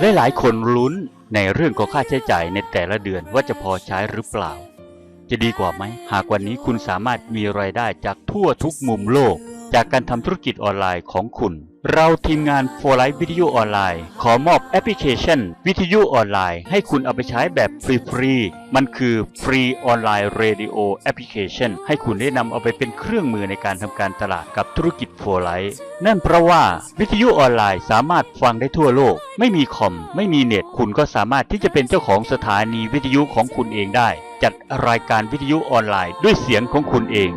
และหลายคนลุ้นในเรื่องของค่าใช้จ่ายในแต่ละเดือนว่าจะพอใช้หรือเปล่า จะดีกว่าไหม หากวันนี้คุณสามารถมีรายได้จากทั่วทุกมุมโลก จากการทำธุรกิจออนไลน์ของคุณ เราทีมงาน For Life วิทยุออนไลน์ ขอมอบแอปพลิเคชัน วิทยุออนไลน์ ให้คุณเอาไปใช้แบบฟรีๆ มันคือฟรีออนไลน์เรดิโอแอปพลิเคชันให้คุณได้นำเอาไปเป็นเครื่องมือในการทำการตลาดกับธุรกิจ For Life นั่นเพราะว่าวิทยุออนไลน์สามารถฟังได้ทั่วโลก ไม่มีคอม ไม่มีเน็ตคุณก็สามารถที่จะเป็นเจ้าของสถานีวิทยุของคุณเองได้ จัดรายการวิทยุออนไลน์ด้วยเสียงของคุณเอง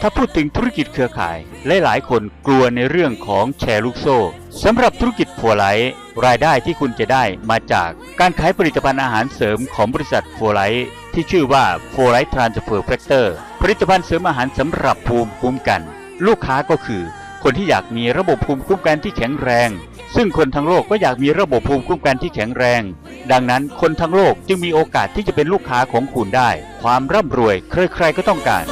ถ้าพูดถึงธุรกิจเครือข่าย หลายๆ คนกลัวในเรื่องของแชร์ลูกโซ่สำหรับธุรกิจฟัวไลท์รายได้ที่คุณจะได้มาจากการขายผลิตภัณฑ์อาหารเสริมของบริษัทฟัวไลท์ที่ชื่อว่าฟัวไลท์ทรานสเฟอร์แฟกเตอร์ผลิตภัณฑ์เสริมอาหารสำหรับภูมิคุ้มกัน ลูกค้าก็คือ คนที่อยากมีระบบภูมิคุ้มกันที่แข็งแรง ซึ่งคนทั้งโลกก็อยากมีระบบภูมิคุ้มกันที่แข็งแรง ดังนั้นคนทั้งโลกจึงมีโอกาสที่จะเป็นลูกค้าของคุณได้ ความร่ำรวยใครๆก็ต้องการ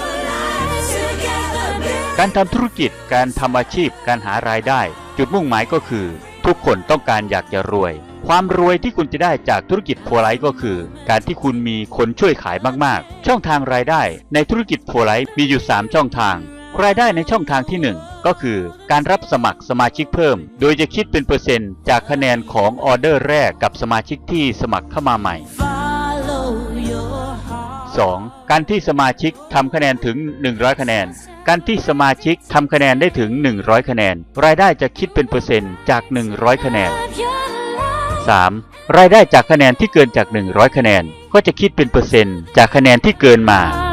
การทำธุรกิจ การทำอาชีพ การหารายได้ จุดมุ่งหมายก็คือ ทุกคนต้องการอยากจะรวย ความรวยที่คุณจะได้จากธุรกิจโฟไลท์ก็คือ การที่คุณมีคนช่วยขายมากๆ ช่องทางรายได้ ในธุรกิจโฟไลท์มีอยู่ 3 ช่องทาง รายได้ในช่องทางที่ 1 ก็คือการรับสมัครสมาชิกเพิ่ม โดยจะคิดเป็นเปอร์เซ็นต์จากคะแนนของออเดอร์แรกกับสมาชิกที่สมัครเข้ามาใหม่ 2. การที่สมาชิกทำคะแนนถึง 100 คะแนน การที่สมาชิกทำคะแนนได้ถึง 100 คะแนน รายได้จะคิดเป็นเปอร์เซ็นต์จาก 100 คะแนน 3. รายได้จากคะแนนที่เกินจาก 100 คะแนน ก็จะคิดเป็นเปอร์เซ็นต์จากคะแนนที่เกินมา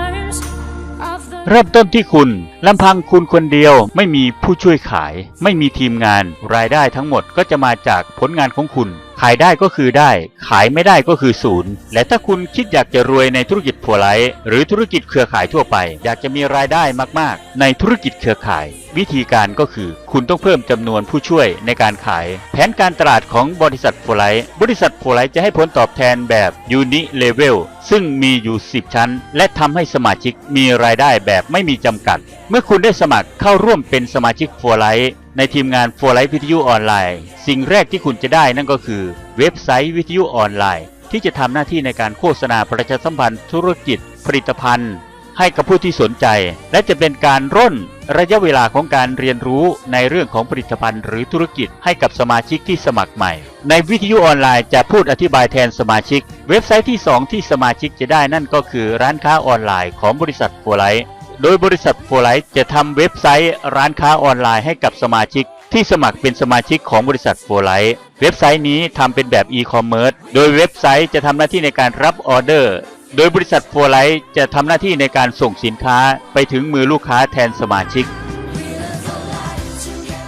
เริ่มต้นที่คุณลำพังคุณคนเดียวไม่มีผู้ช่วยขาย ไม่มีทีมงาน รายได้ทั้งหมดก็จะมาจากผลงานของคุณ ขายได้ก็คือได้ ขายไม่ได้ก็คือศูนย์และถ้าคุณคิดอยากจะรวยในธุรกิจผัวไลท์หรือธุรกิจเครือข่ายทั่วไป อยากจะมีรายได้มาก ๆ ในธุรกิจเครือข่าย วิธีการก็คือ คุณต้องเพิ่มจำนวนผู้ช่วยในการขาย แผนการตลาดของบริษัทผัวไลท์บริษัทผัวไลท์จะให้ผลตอบแทนแบบยูนิเลเวลซึ่งมีอยู่ 10 ชั้น และทำให้สมาชิกมีรายได้แบบไม่มีจำกัด เมื่อคุณได้สมัครเข้าร่วมเป็นสมาชิกฟัวไลท์ ในทีมงานฟัวไลท์วิทยุออนไลน์ สิ่งแรกที่คุณจะได้นั่นก็คือ เว็บไซต์วิทยุออนไลน์ ที่จะทำหน้าที่ในการโฆษณาประชาสัมพันธ์ธุรกิจ ผลิตภัณฑ์ ให้กับผู้ที่สนใจ และจะเป็นการร่นระยะเวลาของการเรียนรู้ในเรื่องของผลิตภัณฑ์หรือธุรกิจให้กับสมาชิกที่สมัครใหม่ ในวิทยุออนไลน์จะพูดอธิบายแทนสมาชิก เว็บไซต์ที่ 2 ที่สมาชิกจะได้นั่นก็คือร้านค้าออนไลน์ของบริษัทโฟไลท์ โดยบริษัทโฟไลท์จะทำเว็บไซต์ร้านค้าออนไลน์ให้กับสมาชิก ที่สมัครเป็นสมาชิกของบริษัทโฟไลท์เว็บไซต์นี้ทำเป็นแบบอีคอมเมิร์ซโดยเว็บไซต์จะทำหน้าที่ในการรับออเดอร์ โดยบริษัทโฟไลท์จะทำหน้าที่ในการส่งสินค้าไปถึงมือลูกค้าแทนสมาชิก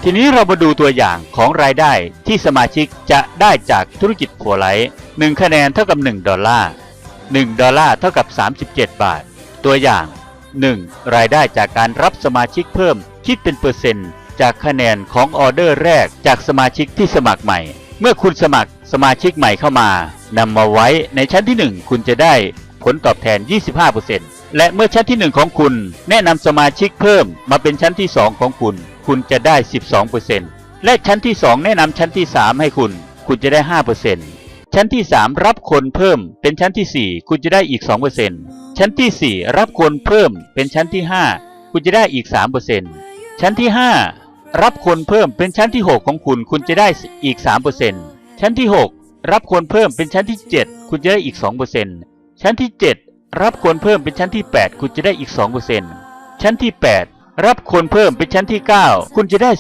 ทีนี้เรามาดูตัวอย่างของรายได้ที่สมาชิกจะได้จากธุรกิจโฟไลท์1คะแนนเท่ากับ 1 ดอลลาร์1ดอลลาร์เท่ากับ 37 บาท ตัวอย่าง 1. รายได้จากการรับสมาชิกเพิ่ม คิดเป็นเปอร์เซ็นต์จากคะแนนของออเดอร์แรกจากสมาชิกที่สมัครใหม่ เมื่อคุณสมัครสมาชิกใหม่เข้ามานำมาไว้ในชั้นที่ 1 คุณจะได้ผลตอบแทน 25%และเมื่อชั้นที่ 1 ของคุณ แนะนำสมาชิกเพิ่มมาเป็นชั้นที่ 2 ของคุณ คุณจะได้ 12%และชั้นที่ 2 แนะนำชั้นที่ 3 ให้คุณ คุณจะได้ 5% ชั้นที่ 3 รับคนเพิ่มเป็นชั้นที่ 4 คุณจะได้อีก 2%ชั้นที่ 4 รับคนเพิ่มเป็นชั้นที่ 5 คุณจะได้อีก 3%ชั้นที่ 5 รับคนเพิ่มเป็นชั้นที่ 6 ของคุณ คุณจะได้อีก 3%ชั้นที่ 6 รับคนเพิ่มเป็นชั้นที่ 7 คุณจะได้อีก 2%ชั้นที่ 7 รับคนเพิ่มเป็นชั้นที่ 8 คุณจะได้อีก 2%ชั้นที่ 8 รับคนเพิ่มเป็นชั้นที่ 9 คุณจะได้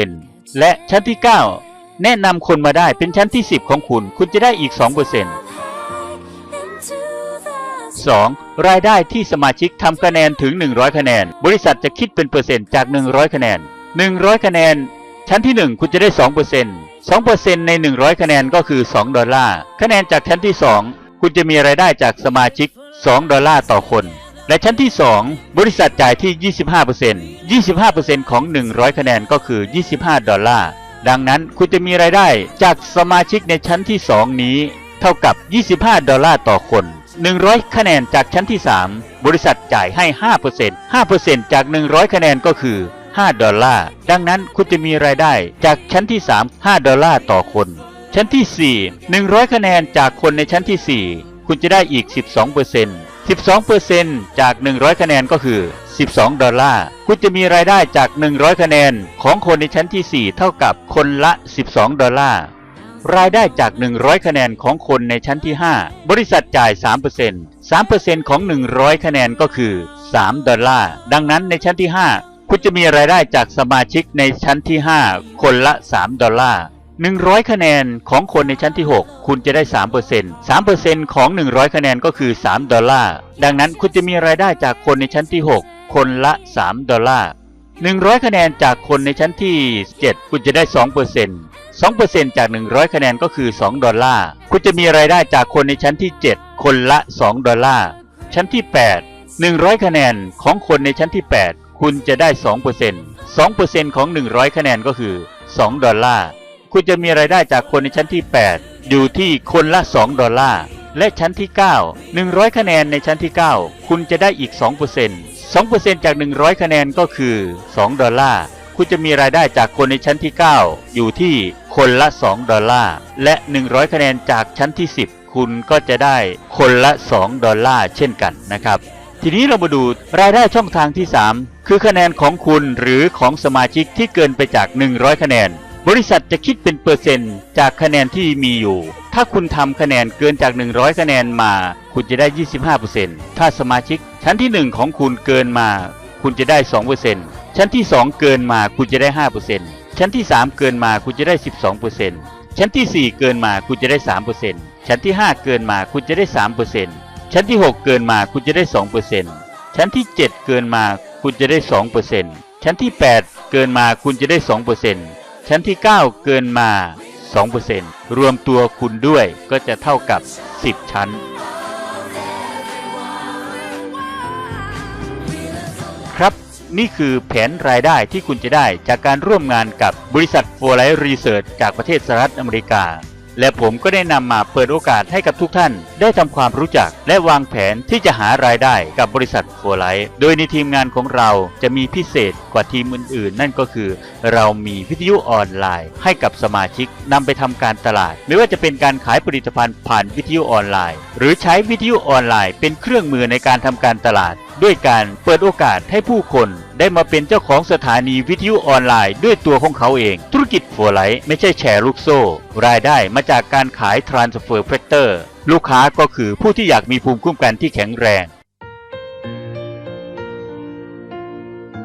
2%และชั้นที่ 9 แนะนำคนมาได้เป็นชั้นที่ 10 ของคุณ คุณจะได้อีก 2% 2. รายได้ที่สมาชิกทำคะแนนถึง 100 คะแนน บริษัทจะคิดเป็นเปอร์เซ็นต์จาก 100 คะแนน 100 คะแนน ชั้นที่ 1 คุณจะได้ 2% 2%ใน 100 คะแนนก็คือ 2 ดอลลาร์ คะแนนจากชั้นที่ 2 คุณจะมีรายได้จากสมาชิก 2 ดอลลาร์ต่อคน และชั้นที่ 2 บริษัทจ่ายที่ 25% 25%ของ 100 คะแนนก็คือ 25 ดอลลาร์ ดังนั้นคุณจะมีรายได้จากสมาชิกในชั้นที่ 2 นี้ เท่ากับ 25 ดอลลาร์ต่อคน 100 คะแนนจากชั้นที่ 3 บริษัทจ่ายให้ 5% 5%จาก 100 คะแนนก็คือ 5 ดอลลาร์ ดังนั้นคุณจะมีรายได้จากชั้นที่ 3 5 ดอลลาร์ต่อคน ชั้นที่ 4 100 คะแนนจากคนในชั้นที่ 4 คุณจะได้อีก 12% 12%จาก 100 คะแนนก็คือ 12 ดอลลาร์ คุณจะมีรายได้จาก 100 คะแนนของคนในชั้นที่ 4 เท่ากับคนละ 12 ดอลลาร์ รายได้จาก 100 คะแนนของคนในชั้นที่ 5 บริษัทจ่าย 3% 3%ของ 100 คะแนนก็คือ 3 ดอลลาร์ ดังนั้นในชั้นที่ 5 คุณจะมีรายได้จากสมาชิกในชั้นที่ 5 คนละ 3 ดอลลาร์ 100 คะแนนของคนในชั้นที่ 6 คุณจะได้ 3% 3%ของ 100 คะแนนก็คือ 3 ดอลลาร์ ดังนั้นคุณจะมีรายได้จากคนในชั้นที่ 6 คนละ 3 ดอลลาร์ 100 คะแนนจากคนในชั้นที่ 7 คุณจะได้ 2% 2%จาก 100 คะแนนก็คือ 2 ดอลลาร์ คุณจะมีรายได้จากคนในชั้นที่ 7 คนละ 2 ดอลลาร์ ชั้นที่ 8 100 คะแนนของคนในชั้นที่ 8 คุณจะได้ 2% 2%ของ 100 คะแนนก็คือ 2 ดอลลาร์ คุณจะมีรายได้จากคนในชั้นที่ 8 อยู่ที่คนละ 2 ดอลลาร์ และชั้นที่ 9 100 คะแนนในชั้นที่ 9 คุณจะได้อีก 2% 2%จาก 100 คะแนนก็คือ 2 ดอลลาร์ คุณจะมีรายได้จากคนในชั้นที่ 9 อยู่ที่คนละ 2 ดอลลาร์ และ 100 คะแนนจากชั้นที่ 10 คุณก็จะได้คนละ 2 ดอลลาร์เช่นกันนะครับ ทีนี้เรามาดูรายได้ช่องทางที่ 3 คือคะแนนของคุณหรือของสมาชิกที่เกินไปจาก 100 คะแนน บริษัทจะคิดเป็นเปอร์เซ็นต์จากคะแนนที่มีอยู่ ถ้าคุณทำคะแนนเกินจาก 100 คะแนนมา คุณจะได้ 25%ถ้าสมาชิก ชั้นที่ 1 ของคุณเกินมา คุณจะได้ 2%ชั้นที่ 2 เกินมาคุณจะได้ 5%ชั้นที่ 3 เกินมาคุณจะได้ 12%ชั้นทีสี่4 เกินมาคุณจะได้ 3%ชั้นที่ 5 เกินมาคุณจะได้ 3%ชั้นที่ 6 เกินมาคุณจะได้ 2%ชั้นที่ 7 เกินมาคุณจะได้ 2%ชั้นที่ 8 เกินมาคุณจะได้ 2% ชั้นที่ 9 เกินมา 2%รวมตัวคุณด้วยก็จะเท่ากับ 10 ชั้น ครับนี่คือแผนรายได้ที่คุณจะได้จากการร่วมงานกับบริษัท For Life Research จากประเทศสหรัฐอเมริกา และผมก็ได้นำมาเปิดโอกาสให้กับทุกท่าน ได้ทำความรู้จัก และวางแผนที่จะหารายได้กับบริษัท For Life โดยในทีมงานของเราจะมีพิเศษกว่าทีมอื่นๆ นั่นก็คือ เรามีวิทยุออนไลน์ ให้กับสมาชิกนำไปทำการตลาด ไม่ว่าจะเป็นการขายผลิตภัณฑ์ผ่านวิทยุออนไลน์ หรือใช้วิทยุออนไลน์ เป็นเครื่องมือในการทำการตลาด ด้วยการเปิดโอกาสให้ผู้คน ได้มาเป็นเจ้าของสถานีวิทยุออนไลน์ด้วยตัวของเขาเอง ธุรกิจฟัวไลท์ไม่ใช่แชร์ลูกโซ่ รายได้มาจากการขายทรานสเฟอร์แฟกเตอร์ลูกค้าก็คือผู้ที่อยากมีภูมิคุ้มกันที่แข็งแรง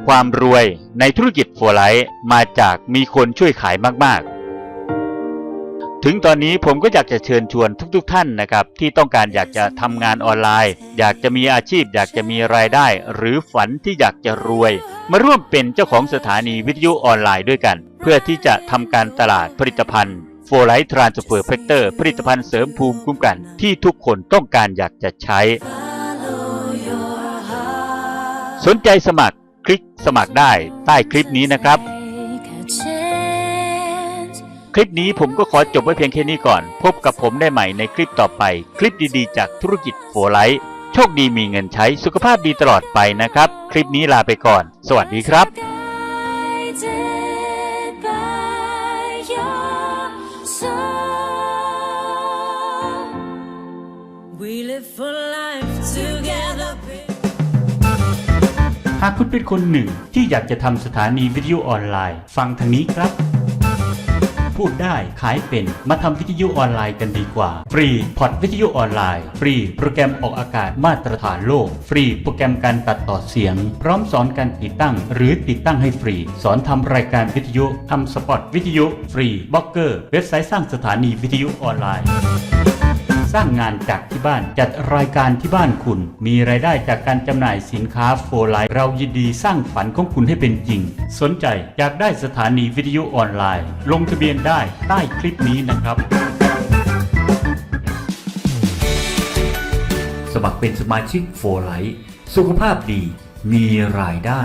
ความรวยในธุรกิจฟัวไลท์มาจากมีคนช่วยขายมากๆ ถึงตอนนี้ผมก็อยากจะเชิญชวนทุกๆทท่านนะครับ ที่ต้องการอยากจะทำงานออนไลน์ อยากจะมีอาชีพ อยากจะมีรายได้ หรือฝันที่อยากจะรวย มาร่วมเป็นเจ้าของสถานีวิทยุออนไลน์ด้วยกัน เพื่อที่จะทำการตลาดผลิตภัณฑ์โฟไลท์ทรานสเฟอร์เพกเตอร์ผลิตภัณฑ์เสริมภูมิคุ้มกัน ที่ทุกคนต้องการอยากจะใช้ สนใจสมัครคลิกสมัครได้ใต้คลิปนี้นะครับ คลิปนี้ผมก็ขอจบไว้เพียงแค่นี้ก่อน พบกับผมได้ใหม่ในคลิปต่อไป คลิปดีๆ จากธุรกิจโฟไลท์โชคดีมีเงินใช้สุขภาพดีตลอดไปนะครับ คลิปนี้ลาไปก่อน สวัสดีครับ Guided by your soul. We live for life together. baby. หากคุณเป็นคนหนึ่งที่อยากจะทำสถานีวิทยุออนไลน์ ฟังทางนี้ครับ พูดได้ขายเป็น มาทำวิทยุออนไลน์กันดีกว่า ฟรีพอดวิทยุออนไลน์ ฟรีโปรแกรมออกอากาศมาตรฐานโลก ฟรีโปรแกรมการตัดต่อเสียง พร้อมสอนการติดตั้ง หรือติดตั้งให้ฟรี สอนทำรายการวิทยุทำสปอตวิทยุ ฟรีบล็อกเกอร์ เว็บไซต์สร้างสถานีวิทยุออนไลน์ สร้างงานจากที่บ้าน จัดรายการที่บ้านคุณ มีรายได้จากการจำหน่ายสินค้าโฟไลน์เรายินดีสร้างฝันของคุณให้เป็นจริง สนใจอยากได้สถานีวิทยุออนไลน์ ลงทะเบียนได้ใต้คลิปนี้นะครับ สมัครเป็นสมาชิกโฟไลท์สุขภาพดีมีรายได้